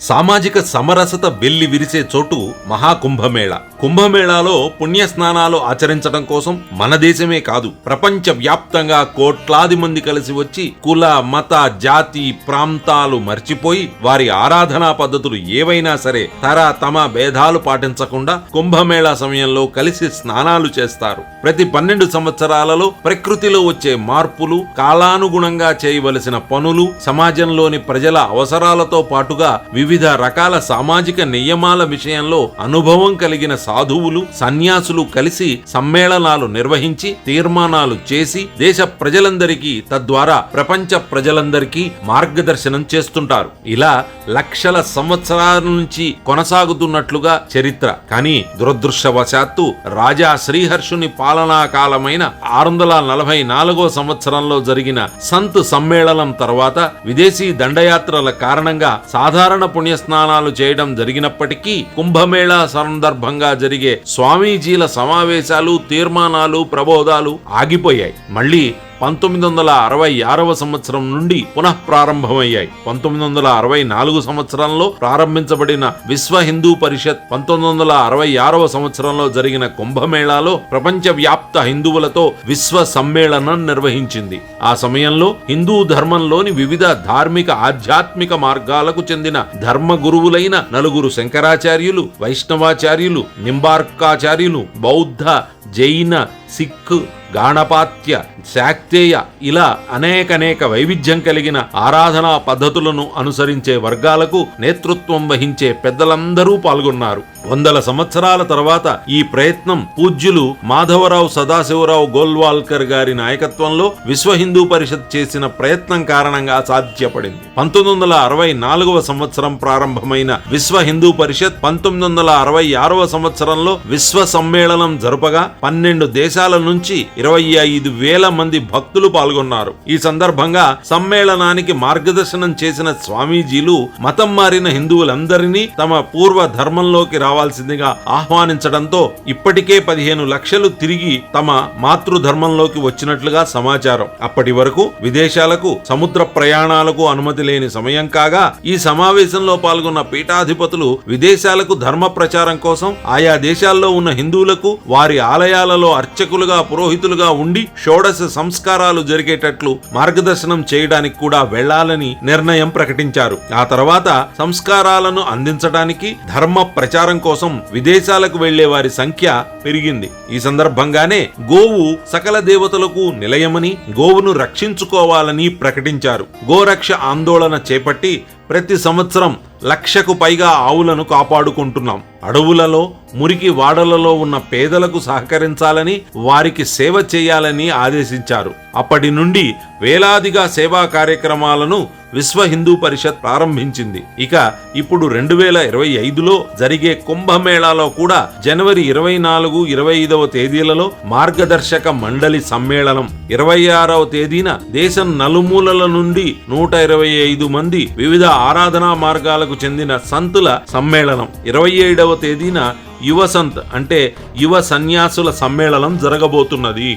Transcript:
సామాజిక సమరసత వెల్లి విరిసే చోటు మహాకుంభమేళ. కుంభమేళాలో పుణ్య స్నానాలు ఆచరించడం కోసం మన దేశమే కాదు ప్రపంచ వ్యాప్తంగా కోట్లాది మంది కలిసి వచ్చి కుల మత జాతి ప్రాంతాలు మర్చిపోయి వారి ఆరాధనా పద్ధతులు ఏవైనా సరే తర తమ భేదాలు పాటించకుండా కుంభమేళా సమయంలో కలిసి స్నానాలు చేస్తారు. ప్రతి పన్నెండు సంవత్సరాలలో ప్రకృతిలో వచ్చే మార్పులు కాలానుగుణంగా చేయవలసిన పనులు సమాజంలోని ప్రజల అవసరాలతో పాటుగా వివిధ రకాల సామాజిక నియమాల విషయంలో అనుభవం కలిగిన సాధువులు సన్యాసులు కలిసి సమ్మేళనాలు నిర్వహించి తీర్మానాలు చేసి దేశ ప్రజలందరికీ తద్వారా ప్రపంచ ప్రజలందరికీ మార్గదర్శనం చేస్తుంటారు. ఇలా లక్షల సంవత్సరాల నుంచి కొనసాగుతున్నట్లుగా చరిత్ర. కానీ దురదృష్టవశాత్తు రాజా శ్రీహర్షుని పాలనా కాలమైన ఆరు వందల నలభై నాలుగో సంవత్సరంలో జరిగిన సంత్ సమ్మేళనం తర్వాత విదేశీ దండయాత్రల కారణంగా సాధారణ పుణ్యస్నానాలు చేయడం జరిగినప్పటికీ కుంభమేళా సందర్భంగా జరిగే స్వామీజీల సమావేశాలు తీర్మానాలు ప్రబోధాలు ఆగిపోయాయి. మళ్ళీ పంతొమ్మిది వందల అరవై ఆరవ సంవత్సరం నుండి పునః ప్రారంభమయ్యాయి పంతొమ్మిది వందల అరవై నాలుగు సంవత్సరంలో ప్రారంభించబడిన విశ్వ హిందూ పరిషత్ పంతొమ్మిది వందల అరవై ఆరవ సంవత్సరంలో జరిగిన కుంభమేళాలో ప్రపంచ వ్యాప్త హిందువులతో విశ్వ సమ్మేళనం నిర్వహించింది. ఆ సమయంలో హిందూ ధర్మంలోని వివిధ ధార్మిక ఆధ్యాత్మిక మార్గాలకు చెందిన ధర్మ గురువులైన నలుగురు శంకరాచార్యులు వైష్ణవాచార్యులు నింబార్కాచార్యులు బౌద్ధ జైన సిక్కు గాణపాత్య శాక్తేయ ఇలా అనేకనేక వైవిధ్యం కలిగిన ఆరాధనా పద్ధతులను అనుసరించే వర్గాలకు నేతృత్వం వహించే పెద్దలందరూ పాల్గొన్నారు. వందల సంవత్సరాల తర్వాత ఈ ప్రయత్నం పూజ్యులు మాధవరావు సదాశివరావు గోల్వాల్కర్ గారి నాయకత్వంలో విశ్వ హిందూ పరిషత్ చేసిన ప్రయత్నం కారణంగా సాధ్యపడింది. పంతొమ్మిది వందల అరవై నాలుగవ సంవత్సరం ప్రారంభమైన విశ్వ హిందూ పరిషత్ పంతొమ్మిది వందల అరవై ఆరవ సంవత్సరంలో విశ్వ సమ్మేళనం జరుపగా పన్నెండు దేశాల నుంచి ఇరవై ఐదు వేల మంది భక్తులు పాల్గొన్నారు. ఈ సందర్భంగా సమ్మేళనానికి మార్గదర్శనం చేసిన స్వామీజీలు మతం మారిన హిందువులందరినీ తమ పూర్వ ధర్మంలోకి రావాల్సిందిగా ఆహ్వానించడంతో ఇప్పటికే పదిహేను లక్షలు తిరిగి తమ మాతృధర్మంలోకి వచ్చినట్లుగా సమాచారం. అప్పటి వరకు విదేశాలకు సముద్ర ప్రయాణాలకు అనుమతి లేని సమయం కాగా ఈ సమావేశంలో పాల్గొన్న పీఠాధిపతులు విదేశాలకు ధర్మ ప్రచారం కోసం ఆయా దేశాల్లో ఉన్న హిందువులకు వారి ఆలయాలలో అర్చకులుగా పురోహితులుగా ఉండి షోడశ సంస్కారాలు జరిగేటట్లు మార్గదర్శనం చేయడానికి కూడా వెళ్ళాలని నిర్ణయం ప్రకటించారు. ఆ తర్వాత సంస్కారాలను అందించడానికి ధర్మ ప్రచారం కోసం విదేశాలకు వెళ్ళే వారి సంఖ్య పెరిగింది. ఈ సందర్భంగానే గోవు సకల దేవతలకు నిలయమని గోవును రక్షించుకోవాలని ప్రకటించారు. గోరక్ష ఆందోళన చేపట్టి ప్రతి సంవత్సరం లక్షకు పైగా ఆవులను కాపాడుకుంటున్నాం. అడవులలో మురికి వాడలలో ఉన్న పేదలకు సహకరించాలని వారికి సేవ చేయాలని ఆదేశించారు. అప్పటి నుండి వేలాదిగా సేవా కార్యక్రమాలను విశ్వ హిందూ పరిషత్ ప్రారంభించింది. ఇక ఇప్పుడు రెండు వేల ఇరవై ఐదులో జరిగే కుంభమేళాలో కూడా జనవరి ఇరవై నాలుగు ఇరవై ఐదవ తేదీలలో మార్గదర్శక మండలి సమ్మేళనం. ఇరవై ఆరవ తేదీన దేశం నలుమూలల నుండి నూట ఇరవై ఐదు మంది వివిధ ఆరాధనా మార్గాలకు చెందిన సంతుల సమ్మేళనం. ఇరవై ఏడవ తేదీన యువ సంత్ అంటే యువ సన్యాసుల సమ్మేళనం జరగబోతున్నది.